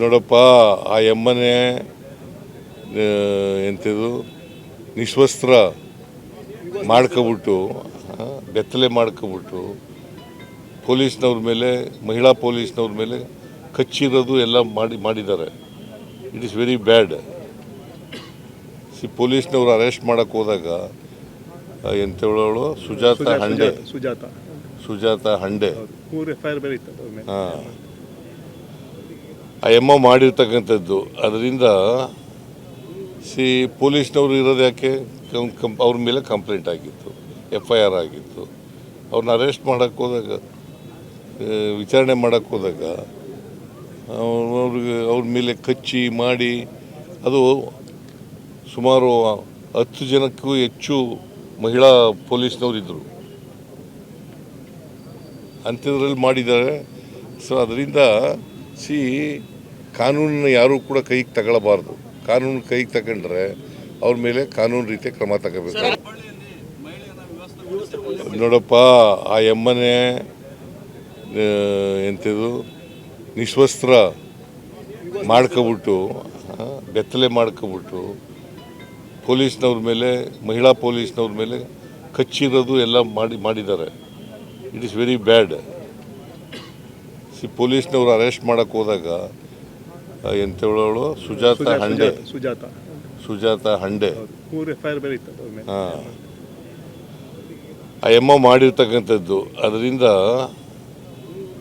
ನೋಡಪ್ಪ ಆ ಎಮ್ಮನೆ ಎಂಥದ್ದು ನಿಶ್ವಸ್ತ್ರ ಮಾಡ್ಕೊಬಿಟ್ಟು ಬೆತ್ತಲೆ ಮಾಡ್ಕೊಬಿಟ್ಟು ಪೊಲೀಸ್ನವ್ರ ಮೇಲೆ ಮಹಿಳಾ ಪೊಲೀಸ್ನವ್ರ ಮೇಲೆ ಕಚ್ಚಿರೋದು ಎಲ್ಲ ಮಾಡಿ ಮಾಡಿದ್ದಾರೆ. It is very bad see ಪೊಲೀಸ್ನವ್ರು ಅರೆಸ್ಟ್ ಮಾಡೋಕ್ಕೆ ಹೋದಾಗ ಎಂಥವಳು ಸುಜಾತ ಹಂಡೆ. ಸುಜಾತ. ಸುಜಾತ ಹಂಡೆ. ಮೇಲೆ ಆ ಎಮ್ಮ ಮಾಡಿರ್ತಕ್ಕಂಥದ್ದು. ಅದರಿಂದ ಸಿ ಪೊಲೀಸ್ನವರು ಇರೋದು ಯಾಕೆ? ಅವ್ರ ಮೇಲೆ ಕಂಪ್ಲೇಂಟ್ ಆಗಿತ್ತು ಎಫ್ ಐ ಆರ್ ಆಗಿತ್ತು. ಅವ್ರನ್ನ ಅರೆಸ್ಟ್ ಮಾಡೋಕ್ಕೆ ಹೋದಾಗ ವಿಚಾರಣೆ ಮಾಡೋಕ್ಕೆ ಹೋದಾಗ ಅವ್ರ್- ಅವ್ರಿಗೆ ಅವ್ರ ಮೇಲೆ ಕಚ್ಚಿ ಮಾಡಿ ಅದು ಸುಮಾರು ಹತ್ತು ಜನಕ್ಕೂ ಹೆಚ್ಚು ಮಹಿಳಾ ಪೊಲೀಸ್ನವ್ರು ಇದ್ದರು ಅಂಥದ್ರಲ್ಲಿ ಮಾಡಿದ್ದಾರೆ. ಸೊ ಅದರಿಂದ ಸಿ ಕಾನೂನನ್ನ ಯಾರೂ ಕೂಡ ಕೈಗೆ ತಗೊಳ್ಳಬಾರ್ದು. ಕಾನೂನು ಕೈಗೆ ತಗೊಂಡ್ರೆ ಅವ್ರ ಮೇಲೆ ಕಾನೂನು ರೀತಿಯ ಕ್ರಮ ತಗೋಬೇಕು. ನೋಡಪ್ಪ, ಆ ಎಮ್ಮನೆ ಎಂಥದ್ದು, ನಿಶ್ವಸ್ತ್ರ ಮಾಡ್ಕೊಬಿಟ್ಟು ಬೆತ್ತಲೆ ಮಾಡ್ಕೊಬಿಟ್ಟು, ಪೊಲೀಸ್ನವ್ರ ಮೇಲೆ, ಮಹಿಳಾ ಪೊಲೀಸ್ನವ್ರ ಮೇಲೆ ಕಚ್ಚಿರೋದು ಎಲ್ಲ ಮಾಡಿ, ಮಾಡಿದ್ದಾರೆ. It is very bad see ಪೊಲೀಸ್ನವ್ರು ಅರೆಸ್ಟ್ ಮಾಡಕ್ಕೆ ಹೋದಾಗ ಎಂತ ಹೇಳೋಳು ಸುಜಾತ ಹಂಡೆ. ಸುಜಾತ, ಸುಜಾತ ಹಂಡೆ. ಹಾಂ. ಆ ಎಮ್ಮ ಮಾಡಿರ್ತಕ್ಕಂಥದ್ದು. ಅದರಿಂದ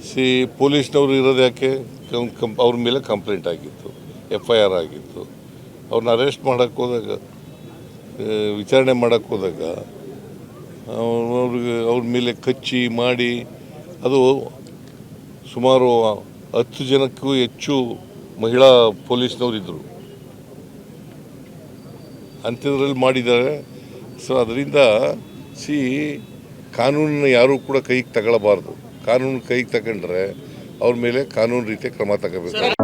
ಸಿ ಪೊಲೀಸ್ನವರು ಇರೋದು ಯಾಕೆ? ಕಂ ಕಂ- ಅವ್ರ ಮೇಲೆ ಕಂಪ್ಲೇಂಟ್ ಆಗಿತ್ತು. ಎಫ್ ಐ ಆರ್ ಆಗಿತ್ತು. ಅವ್ರನ್ನ ಅರೆಸ್ಟ್ ಮಾಡೋಕ್ಕೆ ಹೋದಾಗ ವಿಚಾರಣೆ ಮಾಡೋಕ್ಕೆ ಹೋದಾಗ ಅವ್ರಿಗೆ ಅವ್ರ ಮೇಲೆ ಕಚ್ಚಿ ಮಾಡಿ, ಅದು ಸುಮಾರು ಹತ್ತು ಜನಕ್ಕೂ ಹೆಚ್ಚು ಮಹಿಳಾ ಪೊಲೀಸ್ನವ್ರು ಇದ್ದರು ಅಂಥದ್ರಲ್ಲಿ ಮಾಡಿದ್ದಾರೆ. ಸೊ ಅದರಿಂದ ಸಿ ಕಾನೂನಿನ ಯಾರೂ ಕೂಡ ಕೈಗೆ ತಗೊಳ್ಳಬಾರ್ದು ಕಾನೂನು ಕೈಗೆ ತಗೊಂಡ್ರೆ ಅವ್ರ ಮೇಲೆ ಕಾನೂನು ರೀತಿಯ ಕ್ರಮ ತಗೋಬೇಕು